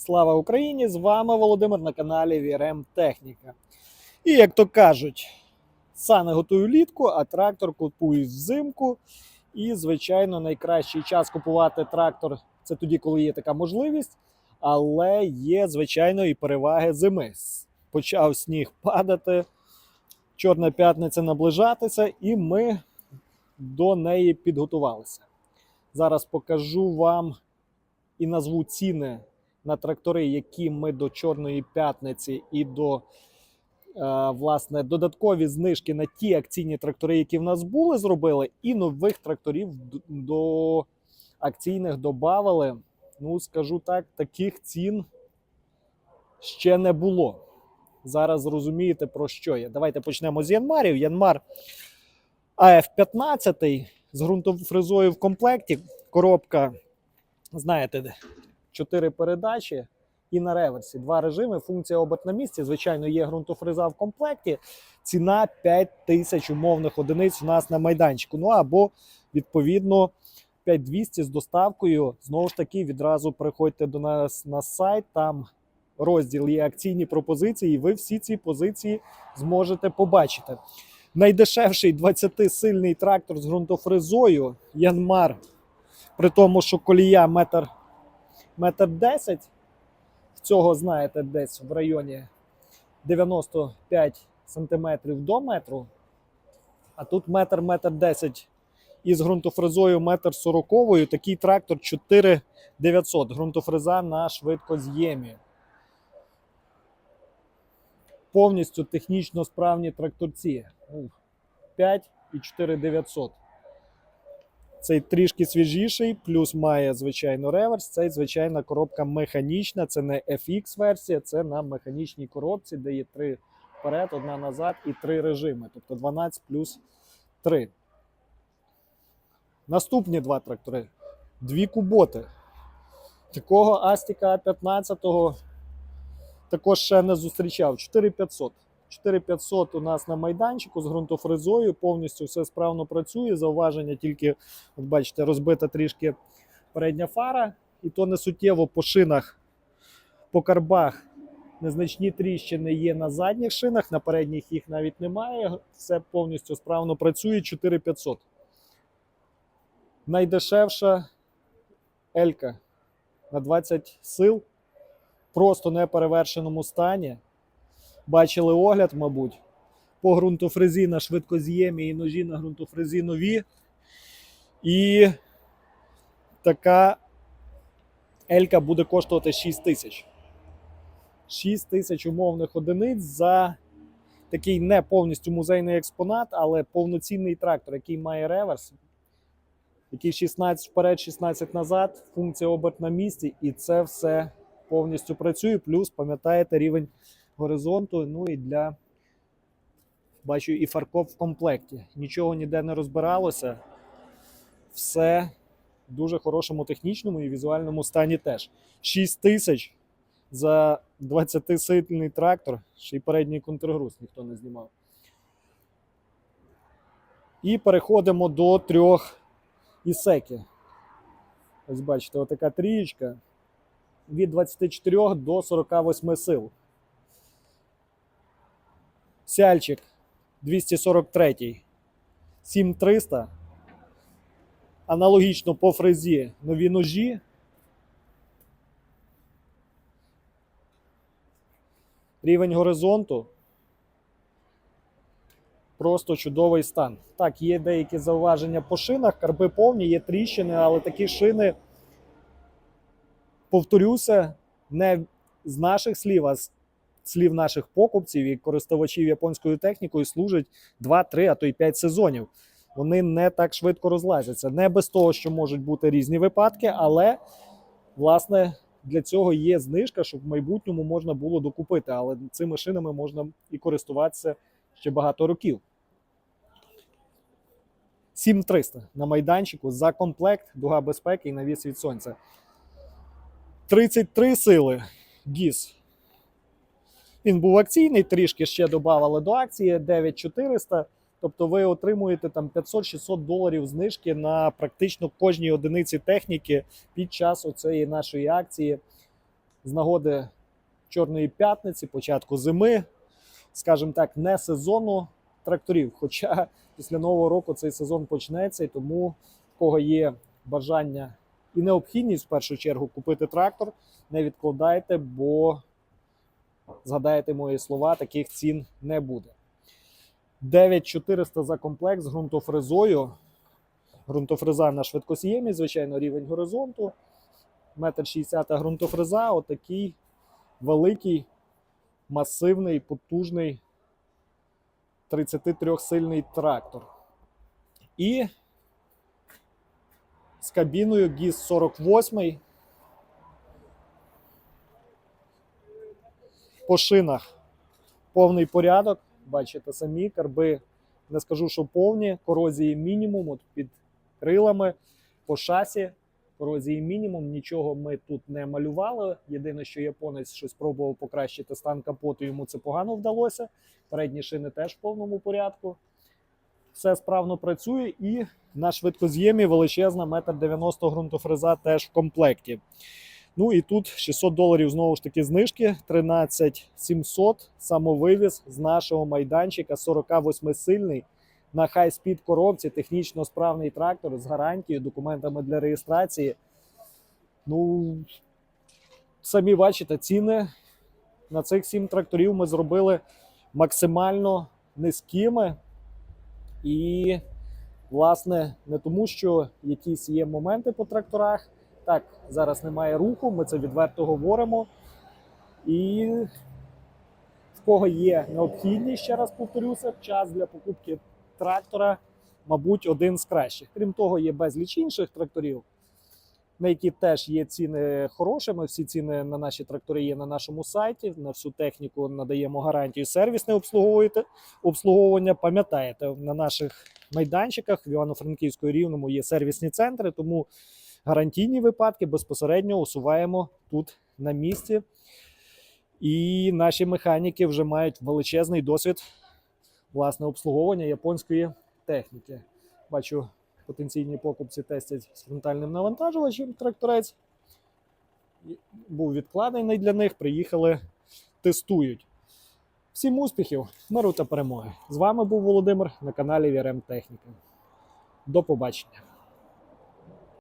Слава Україні! З вами Володимир на каналі VRM Техніка. І як то кажуть, сани готую літку, а трактор купую взимку. І, звичайно, найкращий час купувати трактор це тоді, коли є така можливість. Але є, звичайно, і переваги зими. Почав сніг падати, Чорна п'ятниця наближатися, і ми до неї підготувалися. Зараз покажу вам і назву ціни на трактори, які ми до Чорної п'ятниці і до е, власне додаткові знижки на ті акційні трактори, які в нас були, зробили, і нових тракторів до акційних додавали. Ну, скажу так, таких цін ще не було. Зараз зрозумієте про що я. Давайте почнемо з Янмарів. Янмар АФ-15 з ґрунтофрезою в комплекті. Коробка, знаєте, 4 передачі і на реверсі. Два режими, функція оберт на місці. Звичайно, є ґрунтофреза в комплекті. Ціна 5 тисяч умовних одиниць у нас на майданчику. Ну або відповідно 5200 з доставкою. Знову ж таки, відразу приходьте до нас на сайт. Там розділ є акційні пропозиції, і ви всі ці позиції зможете побачити. Найдешевший 20-сильний трактор з ґрунтофрезою Янмар, при тому, що колія метр, метр 10, в цього, знаєте, десь в районі 95 сантиметрів до метру, а тут метр, метр 10 із ґрунтофрезою метр 40, такий трактор 4900, ґрунтофреза на швидкоз'ємі повністю технічно справні тракторці. Ну, 5 і 4900. Цей трішки свіжіший, плюс має, звичайно, реверс. Цей, звичайна, коробка механічна. Це не FX-версія, це на механічній коробці, де є три вперед, одна назад і три режими. Тобто 12 плюс 3. Наступні два трактори. Дві куботи. Такого Астіка 15-го також ще не зустрічав. 4500. 4500 у нас на майданчику з ґрунтофрезою, повністю все справно працює. Зауваження тільки, от бачите, розбита трішки передня фара, і то не суттєво по шинах, по карбах. Незначні тріщини є на задніх шинах, на передніх їх навіть немає. Все повністю справно працює. 4500. Найдешевша Елька на 20 сил просто неперевершеному стані. Бачили огляд, мабуть, по ґрунтофрезі на швидкоз'ємі і ножі на ґрунтофрезі нові. І така Елька буде коштувати 6 тисяч. 6 тисяч умовних одиниць за такий не повністю музейний експонат, але повноцінний трактор, який має реверс, який 16 вперед, 16 назад, функція оберт на місці, і це все повністю працює. Плюс, пам'ятаєте, рівень горизонту. Ну і для бачу і фаркоп в комплекті. Нічого ніде не розбиралося. Все в дуже хорошому технічному і візуальному стані теж. 6 тисяч за 20-сильний трактор, ще й передній контргруз ніхто не знімав. І переходимо до трьох ісеки. Ось бачите, отака трієчка від 24 до 48 сил. Сяльчик 243, 7300. Аналогічно по фрезі нові ножі. Рівень горизонту. Просто чудовий стан. Так, є деякі зауваження по шинах, карби повні, є тріщини, але такі шини повторюся, не з наших слів, а з слів наших покупців і користувачів японською технікою служать 2-3, а то й 5 сезонів. Вони не так швидко розлазяться. Не без того, що можуть бути різні випадки, але власне для цього є знижка, щоб в майбутньому можна було докупити. Але цими шинами можна і користуватися ще багато років. 7300 на майданчику за комплект, дуга безпеки і навіс від сонця. 33 сили ГІС. Він був акційний, трішки ще додавали до акції 9400. Тобто ви отримуєте там 500-600 доларів знижки на практично кожній одиниці техніки під час оцеї нашої акції з нагоди Чорної п'ятниці, початку зими, скажімо так, не сезону тракторів. Хоча після нового року цей сезон почнеться, і тому в кого є бажання і необхідність в першу чергу купити трактор, не відкладайте, бо згадаєте мої слова, таких цін не буде. 9400 за комплект з ґрунтофрезою. Ґрунтофреза на швидкосіємість, звичайно, рівень горизонту. Метр 60 ґрунтофреза, отакий великий, масивний, потужний 33-сильний трактор. І з кабіною GIS 48 по шинах повний порядок. Бачите самі, карби не скажу, що повні, корозії мінімум от під крилами по шасі. Корозії мінімум, нічого ми тут не малювали. Єдине, що японець щось пробував покращити стан капоту, йому це погано вдалося. Передні шини теж в повному порядку. Все справно працює, і на швидкоз'ємі величезна 1,90 м ґрунтофреза теж в комплекті. Ну і тут 600 доларів знову ж таки знижки, 13 700 самовивіз з нашого майданчика, 48-сильний на хай-спід коробці, технічно справний трактор з гарантією, документами для реєстрації. Ну, самі бачите, ціни на цих 7 тракторів ми зробили максимально низькими. І, власне, не тому, що якісь є моменти по тракторах. Так, зараз немає руху, ми це відверто говоримо. І в кого є необхідність, ще раз повторюся, час для покупки трактора, мабуть, один з кращих. Крім того, є безліч інших тракторів, на які теж є ціни хорошими. Всі ціни на наші трактори є на нашому сайті. На всю техніку надаємо гарантію сервісне обслуговування. Пам'ятаєте, на наших майданчиках в Івано-Франківську і Рівному є сервісні центри, тому гарантійні випадки безпосередньо усуваємо тут на місці. І наші механіки вже мають величезний досвід власне обслуговування японської техніки. Бачу, потенційні покупці тестять з фронтальним навантажувачем тракторець. Був відкладений для них, приїхали, тестують. Всім успіхів, миру та перемоги! З вами був Володимир на каналі VRM Техніка. До побачення.